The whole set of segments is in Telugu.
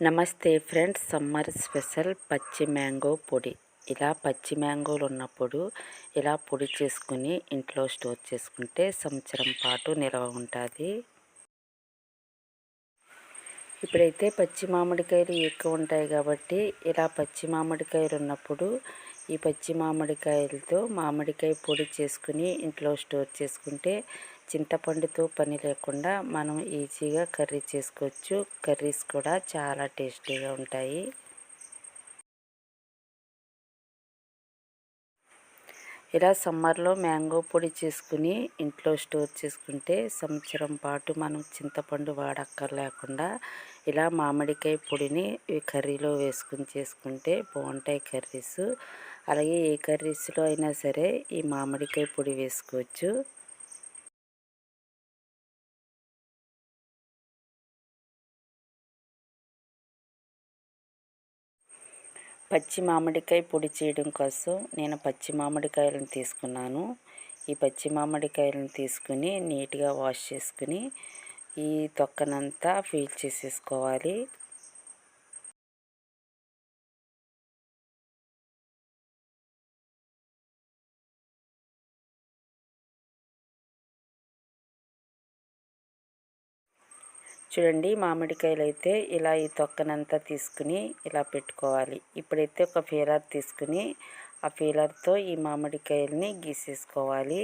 నమస్తే ఫ్రెండ్స్ సమ్మర్ స్పెషల్ పచ్చి మ్యాంగో పొడి. ఇలా పచ్చి మ్యాంగోలు ఉన్నప్పుడు ఇలా పొడి చేసుకుని ఇంట్లో స్టోర్ చేసుకుంటే సంవత్సరం పాటు నిల్వ ఉంటుంది. ఇప్పుడైతే పచ్చి మామిడికాయలు ఎక్కువ ఉంటాయి కాబట్టి ఇలా పచ్చి మామిడికాయలు ఉన్నప్పుడు ఈ పచ్చి మామిడికాయలతో మామిడికాయ పొడి చేసుకుని ఇంట్లో స్టోర్ చేసుకుంటే చింతపండుతో పని లేకుండా మనం ఈజీగా కర్రీ చేసుకోవచ్చు. కర్రీస్ కూడా చాలా టేస్టీగా ఉంటాయి. ఇలా సమ్మర్లో మ్యాంగో పొడి చేసుకుని ఇంట్లో స్టోర్ చేసుకుంటే సంవత్సరం పాటు మనం చింతపండు వాడక్కర్లేకుండా ఇలా మామిడికాయ పొడిని కర్రీలో వేసుకుని చేసుకుంటే బాగుంటాయి కర్రీస్. అలాగే ఏ కర్రీస్లో అయినా సరే ఈ మామిడికాయ పొడి వేసుకోవచ్చు. పచ్చి మామిడికాయ పొడి చేయడం కోసం నేను పచ్చి మామిడికాయలను తీసుకున్నాను. ఈ పచ్చి మామిడికాయలను తీసుకుని నీట్గా వాష్ చేసుకుని ఈ తొక్కనంతా ఫీల్ చేసేసుకోవాలి. చూడండి మామిడికాయలు అయితే ఇలా ఈ తొక్కనంతా తీసుకుని ఇలా పెట్టుకోవాలి. ఇప్పుడైతే ఒక ఫీలర్ తీసుకుని ఆ ఫీలర్తో ఈ మామిడికాయలని గీసేసుకోవాలి.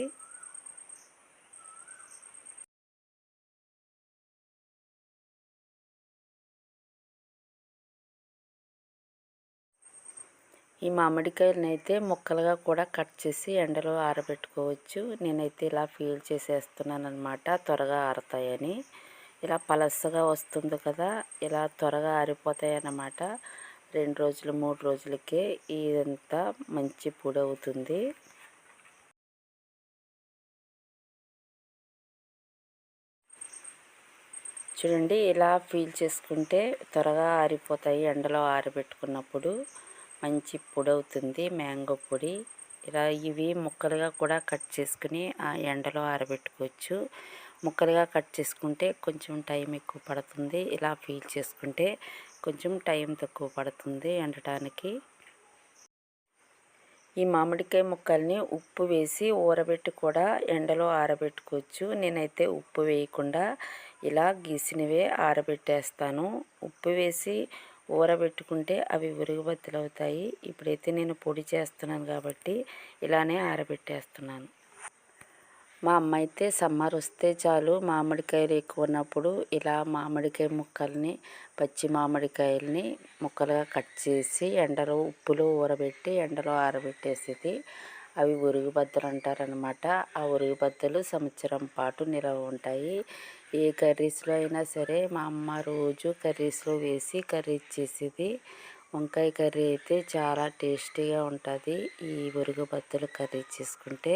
ఈ మామిడికాయలను అయితే ముక్కలుగా కూడా కట్ చేసి ఎండలో ఆరబెట్టుకోవచ్చు. నేనైతే ఇలా ఫీల్ చేసేస్తున్నాను అనమాట త్వరగా ఆరతాయని. ఇలా పలసగా వస్తుంది కదా ఇలా త్వరగా ఆరిపోతాయి అన్నమాట రెండు రోజులు మూడు రోజులకే ఇదంతా మంచి పొడి అవుతుంది చూడండి ఇలా ఫీల్ చేసుకుంటే త్వరగా ఆరిపోతాయి. ఎండలో ఆరబెట్టుకున్నప్పుడు మంచి పొడి అవుతుంది మ్యాంగో పొడి. ఇలా ఇవి ముక్కలుగా కూడా కట్ చేసుకుని ఆ ఎండలో ఆరబెట్టుకోవచ్చు. ముక్కలుగా కట్ చేసుకుంటే కొంచెం టైం ఎక్కువ పడుతుంది. ఇలా ఫీల్ చేసుకుంటే కొంచెం టైం తక్కువ పడుతుంది ఎండటానికి ఈ మామిడికాయ ముక్కల్ని ఉప్పు వేసి ఊరబెట్టి కూడా ఎండలో ఆరబెట్టుకోవచ్చు. నేనైతే ఉప్పు వేయకుండా ఇలా గీసినవే ఆరబెట్టేస్తాను. ఉప్పు వేసి ఊరబెట్టుకుంటే అవి ఉరుగుబద్దలు అవుతాయి ఇప్పుడైతే నేను పొడి చేస్తున్నాను కాబట్టి ఇలానే ఆరబెట్టేస్తున్నాను. మా అమ్మ అయితే సమ్మర్ వస్తే చాలు మామిడికాయలు ఎక్కువ ఉన్నప్పుడు ఇలా మామిడికాయ ముక్కల్ని పచ్చి మామిడికాయల్ని ముక్కలుగా కట్ చేసి ఎండలో ఉప్పులో ఊరబెట్టి ఎండలో ఆరబెట్టేసేది. అవి ఉరుగుబద్దలు అంటారనమాట ఆ ఉరుగుబద్దలు సంవత్సరం పాటు నిలవ ఉంటాయి. ఏ కర్రీస్లో అయినా సరే మా అమ్మ రోజు కర్రీస్లో వేసి కర్రీ చేసేది. వంకాయ కర్రీ అయితే చాలా టేస్టీగా ఉంటుంది ఈ ఉరుగుబద్దలు కర్రీ చేసుకుంటే.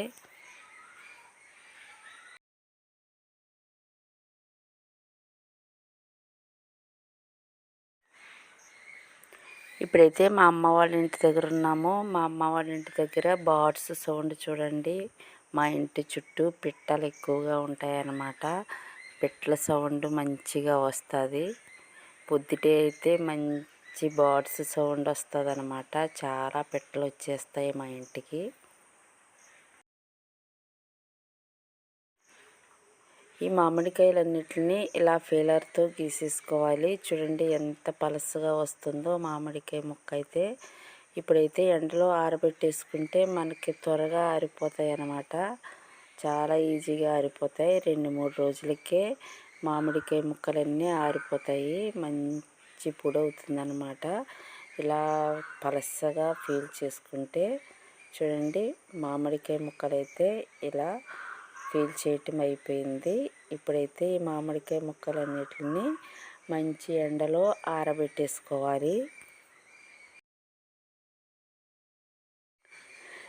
ఇప్పుడైతే మా అమ్మ వాళ్ళ ఇంటి దగ్గర ఉన్నాము. మా అమ్మ వాళ్ళ ఇంటి దగ్గర బార్డ్స్ సౌండ్ చూడండి. మా ఇంటి చుట్టూ పిట్టలు ఎక్కువగా ఉంటాయన్నమాట. పిట్టల సౌండ్ మంచిగా వస్తుంది. పొద్దుటే అయితే మంచి బర్డ్స్ సౌండ్ వస్తుంది అనమాట చాలా పిట్టలు వచ్చేస్తాయి మా ఇంటికి. ఈ మామిడికాయలన్నిటిని ఇలా ఫీలర్తో గీసేసుకోవాలి. చూడండి ఎంత పలసగా వస్తుందో మామిడికాయ ముక్క అయితే ఇప్పుడైతే ఎండలో ఆరబెట్టేసుకుంటే మనకి త్వరగా ఆరిపోతాయి అన్నమాట చాలా ఈజీగా ఆరిపోతాయి. రెండు మూడు రోజులకే మామిడికాయ ముక్కలన్నీ ఆరిపోతాయి. మంచి పొడి అవుతుందన్నమాట ఇలా పలసగా ఫీల్ చేసుకుంటే చూడండి మామిడికాయ ముక్కలైతే ఇలా ఫీల్ చేయటం అయిపోయింది. ఇప్పుడైతే ఈ మామిడికాయ ముక్కలన్నిటిని మంచి ఎండలో ఆరబెట్టేసుకోవాలి.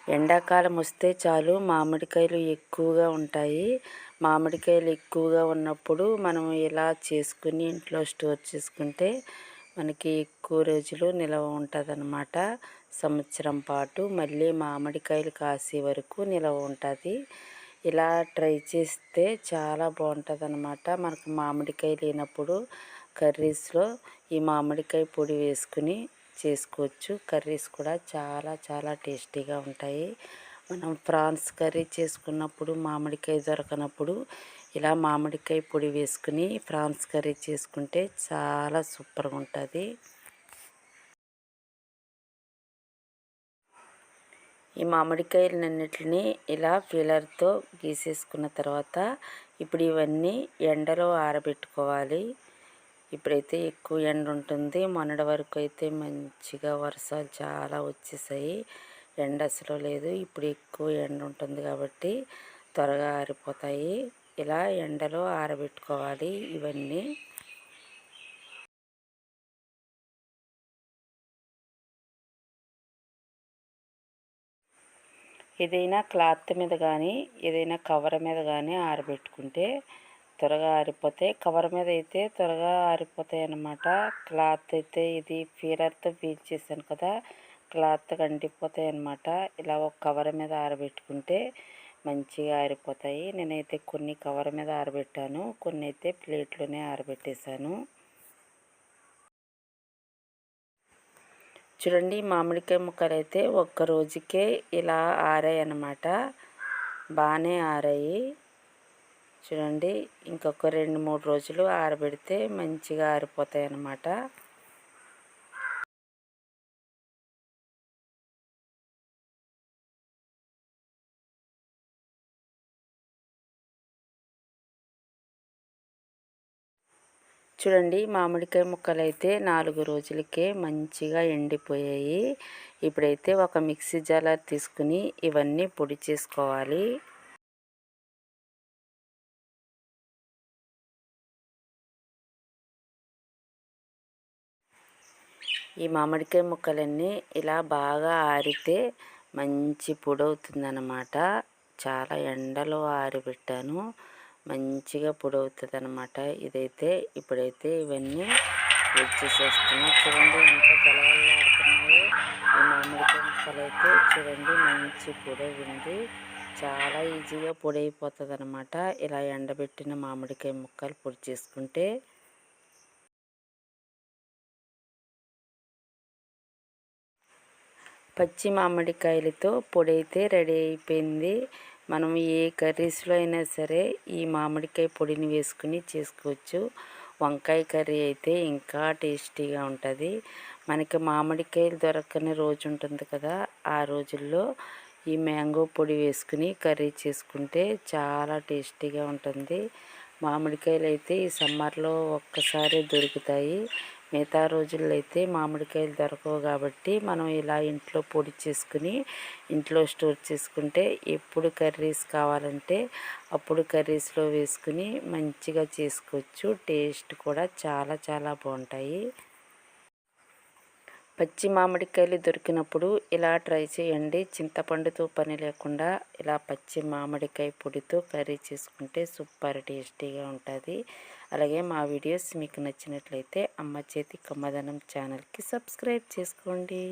ఎండాకాలం వస్తే చాలు మామిడికాయలు ఎక్కువగా ఉంటాయి. మామిడికాయలు ఎక్కువగా ఉన్నప్పుడు మనం ఇలా చేసుకుని ఇంట్లో స్టోర్ చేసుకుంటే మనకి ఎక్కువ రోజులు నిల్వ ఉంటుంది సంవత్సరం పాటు మళ్ళీ మామిడికాయలు కాసే వరకు నిల్వ ఉంటుంది. ఇలా ట్రై చేస్తే చాలా బాగుంటుంది అనమాట మనకు మామిడికాయ లేనప్పుడు కర్రీస్లో ఈ మామిడికాయ పొడి వేసుకుని చేసుకోవచ్చు. కర్రీస్ కూడా చాలా చాలా టేస్టీగా ఉంటాయి. మనం ప్రాన్స్ కర్రీ చేసుకున్నప్పుడు మామిడికాయ దొరకనప్పుడు ఇలా మామిడికాయ పొడి వేసుకుని ప్రాన్స్ కర్రీ చేసుకుంటే చాలా సూపర్గా ఉంటుంది. ఈ మామిడికాయలన్నిటిని ఇలా ఫీలర్తో గీసేసుకున్న తర్వాత ఇప్పుడు ఇవన్నీ ఎండలో ఆరబెట్టుకోవాలి. ఇప్పుడైతే ఎక్కువ ఎండ ఉంటుంది మొన్నటి వరకు అయితే మంచిగా వర్షాలు చాలా వచ్చేసాయి. ఎండ అసలు లేదు. ఇప్పుడు ఎక్కువ ఎండ ఉంటుంది కాబట్టి త్వరగా ఆరిపోతాయి. ఇలా ఎండలో ఆరబెట్టుకోవాలి ఇవన్నీ. ఏదైనా క్లాత్ మీద కానీ ఏదైనా కవర్ మీద కానీ ఆరబెట్టుకుంటే త్వరగా ఆరిపోతాయి. కవర్ మీద అయితే త్వరగా ఆరిపోతాయి అన్నమాట. క్లాత్ అయితే ఇది ఫీలర్తో ఫీల్ చేశాను కదా క్లాత్ కంటిపోతాయి అన్నమాట. ఇలా ఒక కవర్ మీద ఆరబెట్టుకుంటే మంచిగా ఆరిపోతాయి. నేనైతే కొన్ని కవర్ మీద ఆరబెట్టాను కొన్ని అయితే ప్లేట్లోనే ఆరబెట్టేశాను. చూడండి మామిడికాయ ముక్కలు అయితే ఒక్క రోజుకే ఇలా ఆరాయి అన్నమాట. బాగానే ఆరాయి. చూడండి ఇంకొక రెండు మూడు రోజులు ఆరబెడితే మంచిగా ఆరిపోతాయి అన్నమాట చూడండి మామిడికాయ ముక్కలు అయితే నాలుగు రోజులకే మంచిగా ఎండిపోయాయి. ఇప్పుడైతే ఒక మిక్సీ జాలర్ తీసుకుని ఇవన్నీ పొడి చేసుకోవాలి. ఈ మామిడికాయ ముక్కలన్నీ ఇలా బాగా ఆరితే మంచి పొడి అవుతుందన్నమాట చాలా ఎండలో ఆరిపెట్టాను. మంచిగా పొడి అవుతుంది అనమాట ఇదైతే ఇప్పుడైతే ఇవన్నీ వచ్చేసేస్తున్నా చూడండి ఎంత గలగలాడుతున్నాయో ఈ మామిడికాయ ముక్కలైతే అయితే చూడండి మంచి పొడి ఉంది చాలా ఈజీగా పొడి అయిపోతుంది అనమాట ఇలా ఎండబెట్టిన మామిడికాయ ముక్కలు పొడి చేసుకుంటే. పచ్చి మామిడికాయలతో పొడి అయితే రెడీ అయిపోయింది. మనం ఏ కర్రీస్లో అయినా సరే ఈ మామిడికాయ పొడిని వేసుకుని చేసుకోవచ్చు. వంకాయ కర్రీ అయితే ఇంకా టేస్టీగా ఉంటుంది. మనకి మామిడికాయలు దొరకని రోజు ఉంటుంది కదా ఆ రోజుల్లో ఈ మ్యాంగో పొడి వేసుకుని కర్రీ చేసుకుంటే చాలా టేస్టీగా ఉంటుంది. మామిడికాయలు అయితే ఈ సమ్మర్లో ఒక్కసారి దొరుకుతాయి. మిగతా రోజుల్లో అయితే మామిడికాయలు దొరకవు కాబట్టి మనం ఇలా ఇంట్లో పొడి చేసుకుని ఇంట్లో స్టోర్ చేసుకుంటే ఎప్పుడు కర్రీస్ కావాలంటే అప్పుడు కర్రీస్లో వేసుకుని మంచిగా చేసుకోవచ్చు. టేస్ట్ కూడా చాలా చాలా బాగుంటాయి. పచ్చి మామిడికాయలు దొరికినప్పుడు ఇలా ట్రై చేయండి. చింతపండుతో పని లేకుండా ఇలా పచ్చి మామిడికాయ పొడితో కర్రీ చేసుకుంటే సూపర్ టేస్టీగా ఉంటుంది. అలాగే మా వీడియోస్ మీకు నచ్చినట్లయితే అమ్మ చేతి కమ్మదనం ఛానల్కి సబ్స్క్రైబ్ చేసుకోండి.